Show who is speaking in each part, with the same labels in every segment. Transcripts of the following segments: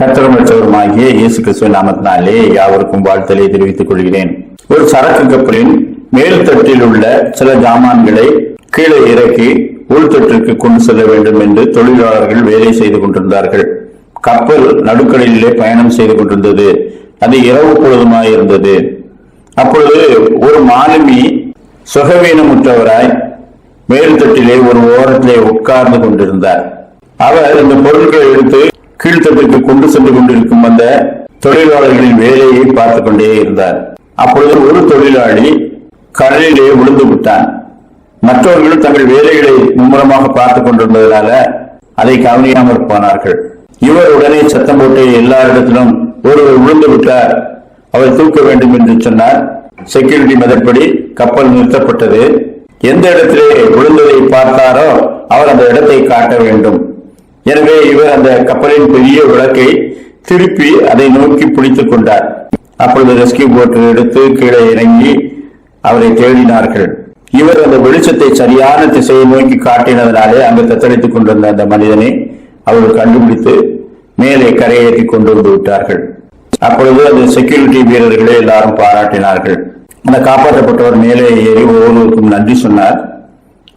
Speaker 1: கத்திரமற்றவருமாகிய இயேசு கிறிஸ்துவ நாமத்தினாலே யாவருக்கும் வாழ்த்தலை தெரிவித்துக் கொள்கிறேன். ஒரு சரக்கு கப்பலின் மேல் தட்டில் உள்ள சில ஜாமான்களை கீழே இறக்கி உள்தட்டிற்கு கொண்டு செல்ல வேண்டும் என்று தொழிலாளர்கள் வேலை செய்து கொண்டிருந்தார்கள். கப்பல் நடுக்கடலிலே பயணம் செய்து கொண்டிருந்தது. அது இரவு பொழுதுமாயிருந்தது அப்பொழுது ஒரு மாலுமி சுகவீனமுற்றவராய் மேல்தட்டிலே ஒரு ஓரத்திலே உட்கார்ந்து கொண்டிருந்தார். அவர் இந்த பொருட்களை எடுத்து கீழ்த்தட்டுக்கு கொண்டு சென்று கொண்டிருக்கும் அந்த தொழிலாளர்களின் வேலையை பார்த்து கொண்டே இருந்தார். அப்பொழுது ஒரு தொழிலாளி கடலிலே விழுந்து விட்டான். மற்றவர்கள் தங்கள் வேலைகளை மும்முரமாக பார்த்துக் கொண்டிருந்ததனால அதை கவனியாமல் போனார்கள். இவர் உடனே சத்தம் போட்டு எல்லாரிடத்திலும் ஒருவர் விழுந்து விட்டார். அவர் தூக்க வேண்டும் என்று சொன்னார். செக்யூரிட்டி மதப்படி கப்பல் நிறுத்தப்பட்டது. எந்த இடத்திலே விழுந்ததை பார்த்தாரோ அவர் அந்த இடத்தை காட்ட வேண்டும். எனவே இவர் அந்த கப்பலின் பெரிய விளக்கை திருப்பி அதை நோக்கி பிடித்துக் கொண்டார். அப்பொழுது ரெஸ்கியூ போட் எடுத்து கீழே இறங்கி அவரை தேடினார்கள். இவர் அந்த வெளிச்சத்தை சரியான திசையை நோக்கி காட்டினதனாலே அங்கு தத்தளித்துக் கொண்டிருந்த அந்த மனிதனை அவர்கள் கண்டுபிடித்து மேலே கரையேற்றி கொண்டு வந்து விட்டார்கள். அப்பொழுது அந்த செக்யூரிட்டி வீரர்களை எல்லாரும் பாராட்டினார்கள். அந்த காப்பாற்றப்பட்டவர் மேலே ஏறி ஒவ்வொருவருக்கும் நன்றி சொன்னார்.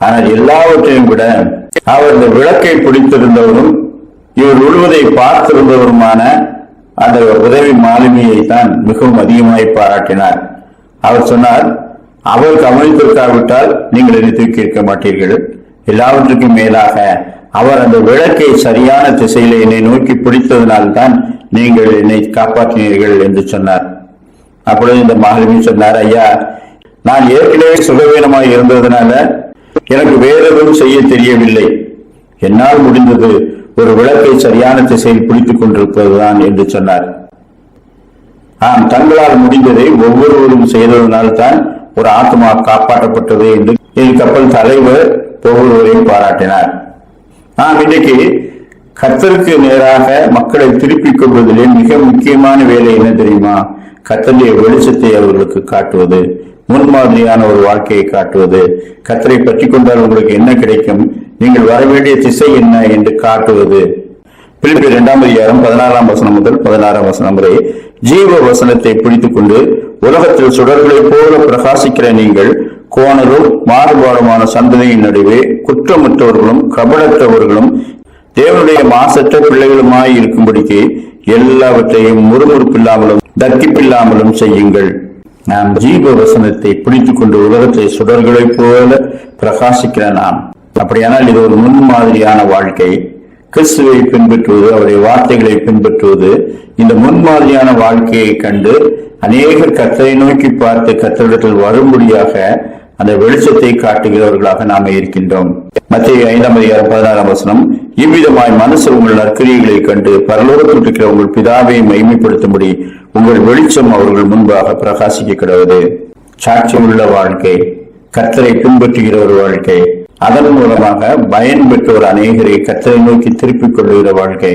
Speaker 1: ஆனால் எல்லாவற்றையும் விட அவர் இந்த விளக்கை பிடித்திருந்தவரும் இவர் விழுவதை பார்த்திருந்தவருமான அந்த உதவி மாலுமியை தான் மிகவும் அதிகமாய் பாராட்டினார். அவர் சொன்னார் அவர் கவனித்திருக்காவிட்டால் நீங்கள் என்னை தூக்கி இருக்க மாட்டீர்கள். எல்லாவற்றுக்கும் மேலாக அவர் அந்த விளக்கை சரியான திசையில என்னை நோக்கி பிடித்ததனால்தான் நீங்கள் என்னை காப்பாற்றினீர்கள் என்று சொன்னார். அப்பொழுது இந்த மாலுமி சொன்னார் ஐயா நான் ஏற்கனவே சுகவீனமாய் இருந்ததுனால எனக்கு வேற எதுவும் செய்ய தெரியவில்லை. என்னால் முடிந்தது ஒரு விளக்கை சரியான திசையில் பிடித்துக் கொண்டிருப்பதுதான் என்று சொன்னார். ஆம் தங்களால் முடிந்ததை ஒவ்வொருவரும் செய்ததனால் தான் ஒரு ஆத்மா காப்பாற்றப்பட்டது என்று என் கப்பல் தலைவர் ஒவ்வொருவரையும் பாராட்டினார். நாம் இன்றைக்கு கத்தருக்கு நேராக மக்களை திருப்பிக் கொள்வதிலே மிக முக்கியமான வேலை என்ன தெரியுமா? கத்தருடைய வெளிச்சத்தை அவர்களுக்கு காட்டுவது. முன்மாதிரியான ஒரு வாழ்க்கையை காட்டுவது. கத்தரை பற்றி கொண்டால் உங்களுக்கு என்ன கிடைக்கும்? நீங்கள் வர வேண்டிய திசை என்ன என்று காட்டுவது. பிலிப்பி இரண்டாம் அதிகாரம் பதினாறாம் வசனம் முதல் பதினாறாம் வசனம் வரை ஜீவ வசனத்தை பிடித்துக் கொண்டு உலகத்தில் சுடர்களைப் போல பிரகாசிக்கிற நீங்கள் கோணலும் மாறுபாடுமான சந்ததியின் நடுவே குற்றமற்றவர்களும் கபடற்றவர்களும் தேவனுடைய மாசற்ற பிள்ளைகளுமாய் இருக்கும்படிக்கு எல்லாவற்றையும் முறுமுறுப்பில்லாமலும் தக்கிப்பில்லாமலும் செய்யுங்கள். நாம் ஜீவ வசனத்தை பிடித்துக் கொண்டு உலகத்தை சுடர்களைப் போல பிரகாசிக்கிற நாம். அப்படியானால் இது ஒரு முன்மாதிரியான வாழ்க்கை. கிறிஸ்துவை பின்பற்றுவது அவருடைய வார்த்தைகளை பின்பற்றுவது இந்த முன்மாதிரியான வாழ்க்கையை கண்டு அநேகர் கத்தரை நோக்கி பார்த்து கத்தரிடத்தில் வரும்படியாக அந்த வெளிச்சத்தை காட்டுகிறவர்களாக நாம் இருக்கின்றோம். மத்திய ஐந்தாம் அதிகாரம் பதினாறாம் வசனம். இவ்விதமாய் மனசு உங்கள் நற்கிரிகளை கண்டு பரலோகத்தில் இருக்கிற உங்கள் பிதாவை மைமைப்படுத்தும்படி உங்கள் வெளிச்சம் அவர்கள் முன்பாக பிரகாசிக்க கிடவது சாட்சியுள்ள வாழ்க்கை கத்தரை பின்பற்றுகிற ஒரு வாழ்க்கை அதன் மூலமாக பயன் பெற்றோர் அநேகரை கத்தரை நோக்கி திருப்பிக் கொள்கிற வாழ்க்கை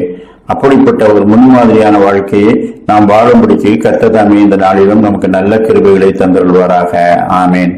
Speaker 1: அப்படிப்பட்ட ஒரு முன்மாதிரியான வாழ்க்கையை நாம் வாழும்படிக்கு கத்ததாமே இந்த நாளிலும் நமக்கு நல்ல கிருபைகளை தந்துள்வாராக ஆமேன்.